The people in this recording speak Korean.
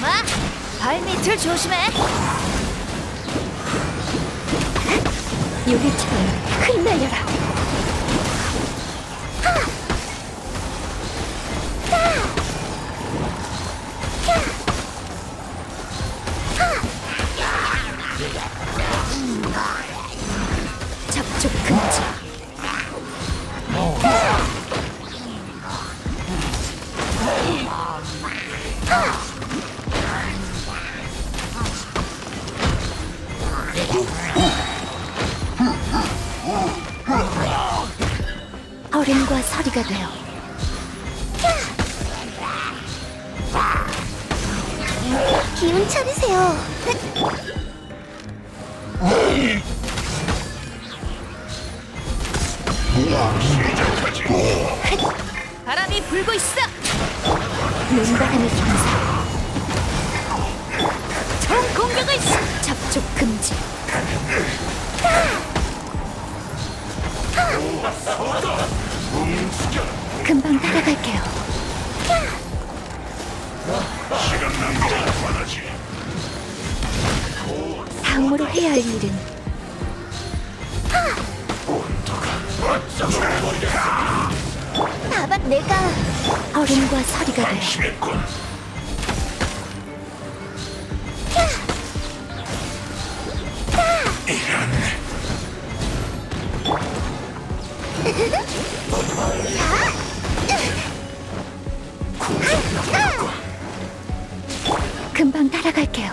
마! 발밑을 조심해! 요리처럼 흩날려라. 접촉 금지. 어른과 서리가 되어 기운 차리세요. 바람이 불고 있어! 눈바람의 경사. 금방 따라갈게요. 다음으로 해야 할 일은? 다만 내가 어른과 서리가 되어 금방 따라갈게요.